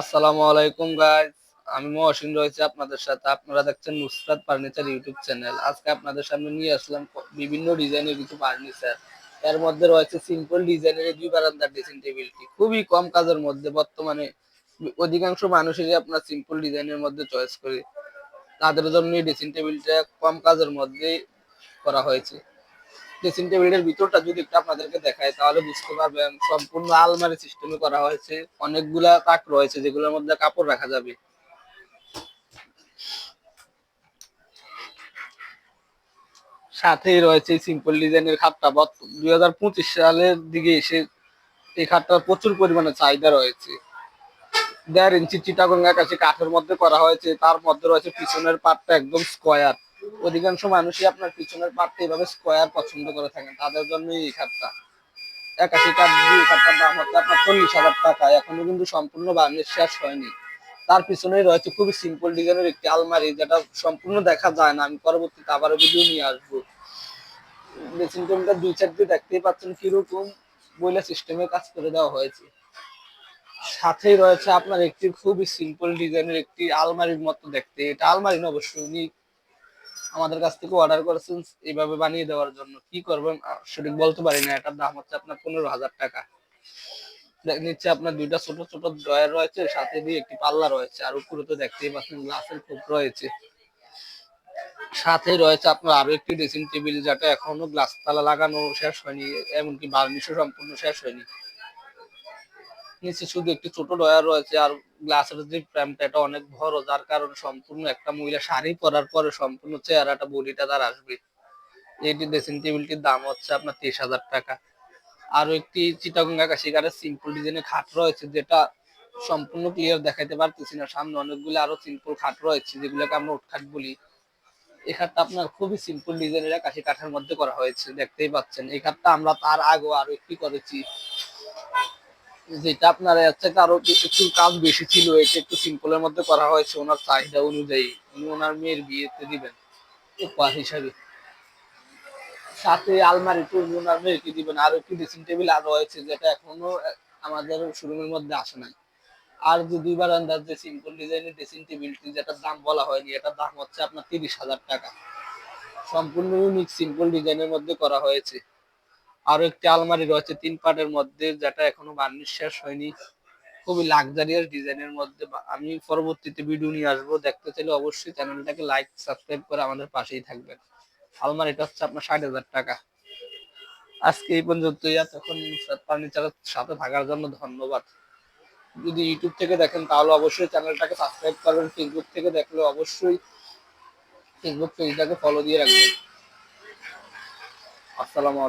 আসসালামু আলাইকুম গাইস আমি মহসিন রয়েছে আপনাদের সাথে। আপনারা দেখছেন নুসরাত ফার্নিচার ইউটিউব চ্যানেল। আজকে আপনাদের সামনে নিয়ে আসলাম বিভিন্ন ডিজাইনের কিছু ফার্নিচার। এর মধ্যে রয়েছে সিম্পল ডিজাইনের দুই বারান্দার ড্রেসিং টেবিলটি খুবই কম কাজের মধ্যে বর্তমানে অধিকাংশ মানুষেরই আপনার সিম্পল ডিজাইনের মধ্যে চয়েস করে তাদের জন্য এই ড্রেসিং টেবিলটা কম কাজের মধ্যে করা হয়েছে। ড্রেসিং টেবিলের ভিতরটা যদি একটু আপনাদেরকে দেখায়, তাহলে বুঝতে পারবেন সম্পূর্ণ আলমারি সিস্টেমে করা হয়েছে। অনেকগুলা তাক রয়েছে, যেগুলোর মধ্যে কাপড় রাখা যাবে। সাথেই রয়েছে সিম্পল ডিজাইনের খাটটা। দুই হাজার পঁচিশ সালের দিকে এসে এই খাটটার প্রচুর পরিমাণে চাহিদা রয়েছে। দেড় ইঞ্চি চিটাগঙ্গা কাছে কাঠের মধ্যে করা হয়েছে। তার মধ্যে রয়েছে পিছনের পার্টটা একদম স্কোয়ার অধিকাংশ মানুষই আপনার পিছনের পার্টটা এভাবে স্কোয়ার পছন্দ করে থাকেন। তাদের জন্য এই খাতটা একাশি কাঠ দিয়ে খাটটার দাম হচ্ছে আপনার চল্লিশ হাজার টাকা। এখনও কিন্তু সম্পূর্ণ বার্নিশ শেষ হয়নি। তার পিছনেই রয়েছে খুবই সিম্পল ডিজাইনের একটি আলমারি, যেটা সম্পূর্ণ দেখা যায় না। আমি পরবর্তীতে আবারও ভিডিও নিয়ে আসব। ড্রেসিং টেবিলটা দুই সাইড দিয়ে দেখতেই পাচ্ছেন কীরকম বইলা সিস্টেমে কাজ করে দেওয়া হয়েছে। সাথেই রয়েছে আপনার একটি খুবই সিম্পল ডিজাইনের একটি আলমারির মতো দেখতে। এটা আলমারি না অবশ্যই আমাদের কাছ থেকে অর্ডার করেছেন এইভাবে বানিয়ে দেওয়ার জন্য। কি করবেন? সঠিক বলতে পারি না, এটার দাম হচ্ছে আপনার পনেরো হাজার টাকা। দেখ- নিচে আপনার দুইটা ছোট ছোট ড্রয়ার রয়েছে, সাথে দিয়ে একটি পাল্লা রয়েছে, আর উপরে তো দেখতেই পাচ্ছেন গ্লাসের খোপ রয়েছে। সাথে রয়েছে আপনার আরও একটি ড্রেসিং টেবিল যেটা এখনও গ্লাস তালা লাগানো শেষ হয়নি, এমনকি বার্নিশও সম্পূর্ণ শেষ হয়নি। নিচে শুধু একটি ছোট ডয়ার রয়েছে আর গ্লাসের যে ফ্রেমটা এটা অনেক বড়। যার কারণে সম্পূর্ণ একটা মহিলা শাড়ি পরার পরে সম্পূর্ণ চেহারাটা বডিটা তার আসবে। এটি ড্রেসিং টেবিলটির দাম হচ্ছে আপনার তেইশ হাজার টাকা। আরও একটি চিটাগঙ্গা কাশিকারের সিম্পল ডিজাইনের খাট রয়েছে, যেটা সম্পূর্ণ ক্লিয়ার দেখাইতে পারতেছি না। সামনে অনেকগুলো আরও সিম্পল খাট রয়েছে, যেগুলোকে আমরা উঠখাট বলি। এই খাটটা আপনার খুবই সিম্পল ডিজাইনের কাশি কাঠের মধ্যে করা হয়েছে, দেখতেই পাচ্ছেন। এই খাটটা আমরা তার আগেও আরও একটি করেছি। যেটা আপনার এর চাইতে আরও একটু কাজ বেশি ছিল, এটা একটু সিম্পলের মধ্যে করা হয়েছে, ওনার চাহিদা অনুযায়ী। উনি ওনার মেয়ের বিয়েতে দিবেন, উপহার হিসাবে। সাথে আলমারি তো ওনার মেয়েকে দিবেন, আরও একটি ড্রেসিং টেবিল আর রয়েছে যেটা এখনও আমাদের শোরুমের মধ্যে আসে নাই। আর যে দুই বারান্দার যে সিম্পল ডিজাইনের ড্রেসিং টেবিলটি যেটার দাম বলা হয়নি, এটার দাম হচ্ছে আপনার তিরিশ হাজার টাকা। সম্পূর্ণ ইউনিক সিম্পল ডিজাইনের মধ্যে করা হয়েছে। আরও একটি আলমারি রয়েছে, তিন পার্টের মধ্যে, যেটা এখনও বার্নিশ শেষ হয়নি। খুবই লাক্সারিয়াস ডিজাইনের মধ্যে। আমি পরবর্তীতে ভিডিও নিয়ে আসব। দেখতে চাইলে অবশ্যই চ্যানেলটাকে লাইক সাবস্ক্রাইব করে আমাদের পাশেই থাকবেন। আলমারিটা হচ্ছে আপনার ষাট হাজার টাকা। আজকে এই পর্যন্তই। তখন ফার্নিচারের সাথে থাকার জন্য ধন্যবাদ। যদি ইউটিউব থেকে দেখেন, তাহলে অবশ্যই চ্যানেলটাকে সাবস্ক্রাইব করবেন। ফেসবুক থেকে দেখলে অবশ্যই ফেসবুক পেজটাকে ফলো দিয়ে রাখবেন। আসসালামু আলাইকুম।